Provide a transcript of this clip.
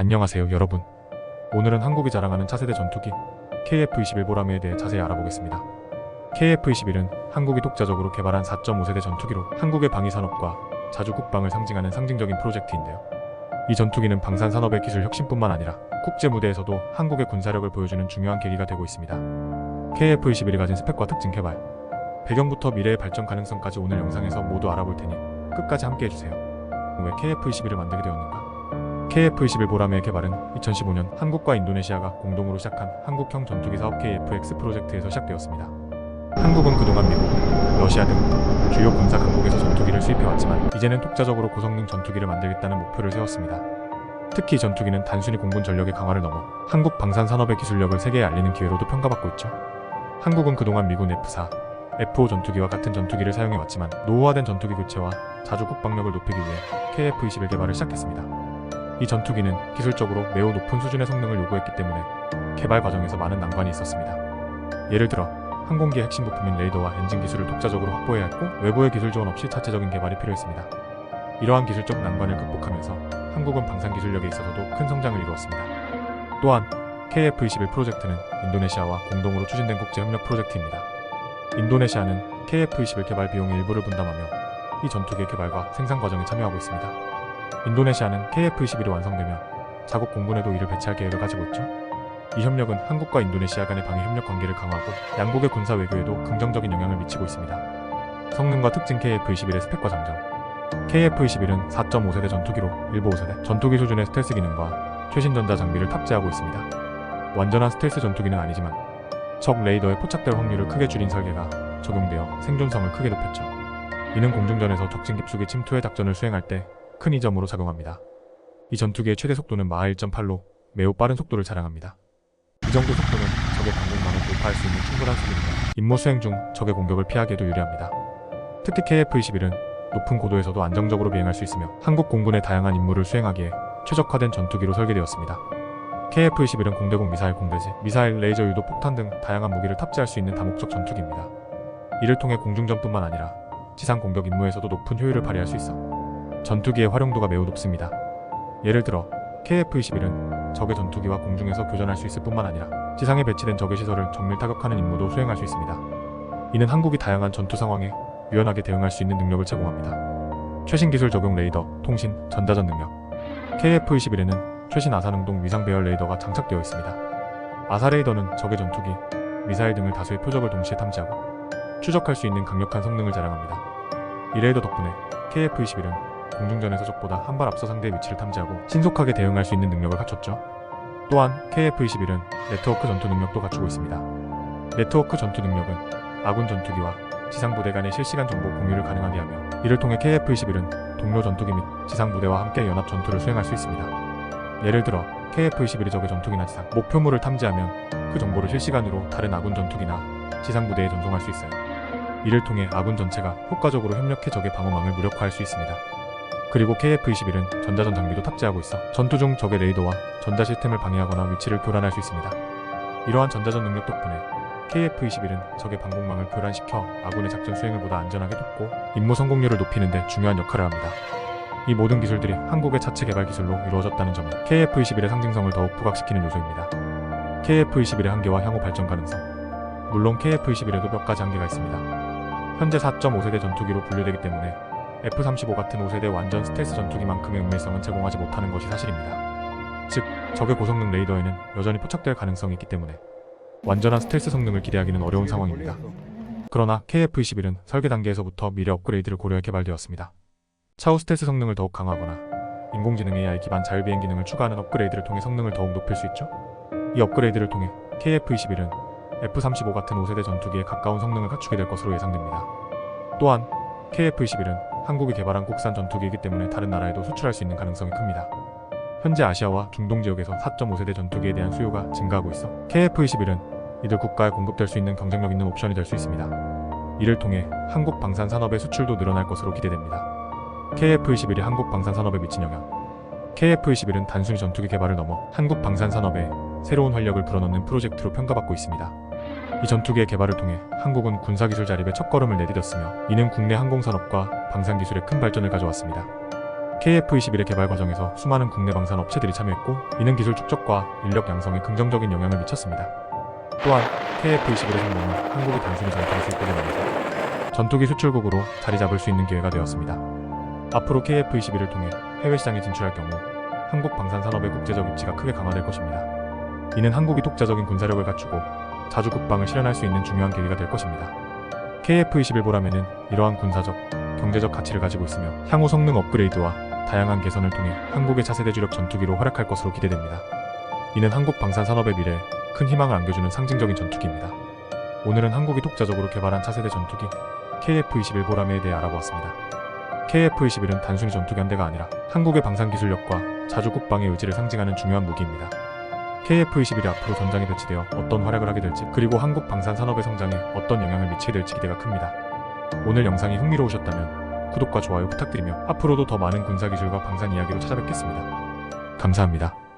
안녕하세요 여러분. 오늘은 한국이 자랑하는 차세대 전투기 KF-21 보라매에 대해 자세히 알아보겠습니다. KF-21은 한국이 독자적으로 개발한 4.5세대 전투기로 한국의 방위산업과 자주 국방을 상징하는 상징적인 프로젝트인데요. 이 전투기는 방산산업의 기술 혁신뿐만 아니라 국제 무대에서도 한국의 군사력을 보여주는 중요한 계기가 되고 있습니다. KF-21이 가진 스펙과 특징 개발, 배경부터 미래의 발전 가능성까지 오늘 영상에서 모두 알아볼 테니 끝까지 함께 해주세요. 왜 KF-21을 만들게 되었는가? KF-21 보라매의 개발은 2015년 한국과 인도네시아가 공동으로 시작한 한국형 전투기 사업 KF-X 프로젝트에서 시작되었습니다. 한국은 그동안 미국, 러시아 등 주요 군사 강국에서 전투기를 수입해왔지만 이제는 독자적으로 고성능 전투기를 만들겠다는 목표를 세웠습니다. 특히 이 전투기는 단순히 공군 전력의 강화를 넘어 한국 방산 산업의 기술력을 세계에 알리는 기회로도 평가받고 있죠. 한국은 그동안 미군 F4, F5 전투기와 같은 전투기를 사용해왔지만 노후화된 전투기 교체와 자주 국방력을 높이기 위해 KF-21 개발을 시작했습니다. 이 전투기는 기술적으로 매우 높은 수준의 성능을 요구했기 때문에 개발 과정에서 많은 난관이 있었습니다. 예를 들어 항공기의 핵심 부품인 레이더와 엔진 기술을 독자적으로 확보해야 했고 외부의 기술 지원 없이 자체적인 개발이 필요했습니다. 이러한 기술적 난관을 극복하면서 한국은 방산 기술력에 있어서도 큰 성장을 이루었습니다. 또한 KF-21 프로젝트는 인도네시아와 공동으로 추진된 국제 협력 프로젝트입니다. 인도네시아는 KF-21 개발 비용의 일부를 분담하며 이 전투기의 개발과 생산 과정에 참여하고 있습니다. 인도네시아는 KF-21이 완성되면 자국 공군에도 이를 배치할 계획을 가지고 있죠. 이 협력은 한국과 인도네시아 간의 방위 협력 관계를 강화하고 양국의 군사 외교에도 긍정적인 영향을 미치고 있습니다. 성능과 특징 KF-21의 스펙과 장점 KF-21은 4.5세대 전투기로 일부 5세대 전투기 수준의 스텔스 기능과 최신 전자 장비를 탑재하고 있습니다. 완전한 스텔스 전투기는 아니지만 적 레이더에 포착될 확률을 크게 줄인 설계가 적용되어 생존성을 크게 높였죠. 이는 공중전에서 적진 깊숙이 침투해 작전을 수행할 때 큰 이점으로 작용합니다. 이 전투기의 최대 속도는 마하 1.8로 매우 빠른 속도를 자랑합니다. 이 정도 속도는 적의 방공망을 돌파할 수 있는 충분한 수준이며 임무 수행 중 적의 공격을 피하기에도 유리합니다. 특히 KF-21은 높은 고도에서도 안정적으로 비행할 수 있으며 한국 공군의 다양한 임무를 수행하기에 최적화된 전투기로 설계되었습니다. KF-21은 공대공 미사일 공대지, 미사일, 레이저 유도 폭탄 등 다양한 무기를 탑재할 수 있는 다목적 전투기입니다. 이를 통해 공중전뿐만 아니라 지상 공격 임무에서도 높은 효율을 발휘할 수 있어 전투기의 활용도가 매우 높습니다. 예를 들어 KF-21은 적의 전투기와 공중에서 교전할 수 있을 뿐만 아니라 지상에 배치된 적의 시설을 정밀 타격하는 임무도 수행할 수 있습니다. 이는 한국이 다양한 전투 상황에 유연하게 대응할 수 있는 능력을 제공합니다. 최신 기술 적용 레이더, 통신, 전자전 능력 KF-21에는 최신 아사능동 위상 배열 레이더가 장착되어 있습니다. 아사 레이더는 적의 전투기, 미사일 등을 다수의 표적을 동시에 탐지하고 추적할 수 있는 강력한 성능을 자랑합니다. 이 레이더 덕분에 KF-21은 공중전에서 적보다 한 발 앞서 상대의 위치를 탐지하고 신속하게 대응할 수 있는 능력을 갖췄죠. 또한 KF-21은 네트워크 전투 능력도 갖추고 있습니다. 네트워크 전투 능력은 아군 전투기와 지상 부대 간의 실시간 정보 공유를 가능하게 하며 이를 통해 KF-21은 동료 전투기 및 지상 부대와 함께 연합 전투를 수행할 수 있습니다. 예를 들어 KF-21이 적의 전투기나 지상 목표물을 탐지하면 그 정보를 실시간으로 다른 아군 전투기나 지상 부대에 전송할 수 있어요. 이를 통해 아군 전체가 효과적으로 협력해 적의 방어망을 무력화할 수 있습니다. 그리고 KF-21은 전자전 장비도 탑재하고 있어 전투 중 적의 레이더와 전자 시스템을 방해하거나 위치를 교란할 수 있습니다. 이러한 전자전 능력 덕분에 KF-21은 적의 방공망을 교란시켜 아군의 작전 수행을 보다 안전하게 돕고 임무 성공률을 높이는 데 중요한 역할을 합니다. 이 모든 기술들이 한국의 차체 개발 기술로 이루어졌다는 점은 KF-21의 상징성을 더욱 부각시키는 요소입니다. KF-21의 한계와 향후 발전 가능성 물론 KF-21에도 몇 가지 한계가 있습니다. 현재 4.5세대 전투기로 분류되기 때문에 F-35 같은 5세대 완전 스텔스 전투기만큼의 은밀성은 제공하지 못하는 것이 사실입니다. 즉, 적의 고성능 레이더에는 여전히 포착될 가능성이 있기 때문에 완전한 스텔스 성능을 기대하기는 어려운 상황입니다. 그러나 KF-21은 설계 단계에서부터 미래 업그레이드를 고려해 개발되었습니다. 차후 스텔스 성능을 더욱 강화하거나 인공지능 AI 기반 자율비행 기능을 추가하는 업그레이드를 통해 성능을 더욱 높일 수 있죠. 이 업그레이드를 통해 KF-21은 F-35 같은 5세대 전투기에 가까운 성능을 갖추게 될 것으로 예상됩니다. 또한 KF-21은 한국이 개발한 국산 전투기이기 때문에 다른 나라에도 수출할 수 있는 가능성이 큽니다. 현재 아시아와 중동 지역에서 4.5세대 전투기에 대한 수요가 증가하고 있어 KF-21은 이들 국가에 공급될 수 있는 경쟁력 있는 옵션이 될 수 있습니다. 이를 통해 한국 방산 산업의 수출도 늘어날 것으로 기대됩니다. KF-21이 한국 방산 산업에 미친 영향 KF-21은 단순히 전투기 개발을 넘어 한국 방산 산업에 새로운 활력을 불어넣는 프로젝트로 평가받고 있습니다. 이 전투기의 개발을 통해 한국은 군사기술 자립의 첫걸음을 내디뎠으며 이는 국내 항공산업과 방산기술에 큰 발전을 가져왔습니다. KF-21의 개발 과정에서 수많은 국내 방산 업체들이 참여했고 이는 기술 축적과 인력 양성에 긍정적인 영향을 미쳤습니다. 또한 KF-21의 성공은 한국이 단순히 쏠 뿐만 아니라 전투기 수출국으로 자리 잡을 수 있는 기회가 되었습니다. 앞으로 KF-21을 통해 해외 시장에 진출할 경우 한국 방산 산업의 국제적 입지가 크게 강화될 것입니다. 이는 한국이 독자적인 군사력을 갖추고 자주 국방을 실현할 수 있는 중요한 계기가 될 것입니다. KF-21 보라매는 이러한 군사적, 경제적 가치를 가지고 있으며 향후 성능 업그레이드와 다양한 개선을 통해 한국의 차세대 주력 전투기로 활약할 것으로 기대됩니다. 이는 한국 방산 산업의 미래에 큰 희망을 안겨주는 상징적인 전투기입니다. 오늘은 한국이 독자적으로 개발한 차세대 전투기 KF-21 보라매에 대해 알아보았습니다. KF-21은 단순히 전투기 한 대가 아니라 한국의 방산 기술력과 자주 국방의 의지를 상징하는 중요한 무기입니다. KF-21이 앞으로 전장에 배치되어 어떤 활약을 하게 될지 그리고 한국 방산 산업의 성장에 어떤 영향을 미치게 될지 기대가 큽니다. 오늘 영상이 흥미로우셨다면 구독과 좋아요 부탁드리며 앞으로도 더 많은 군사 기술과 방산 이야기로 찾아뵙겠습니다. 감사합니다.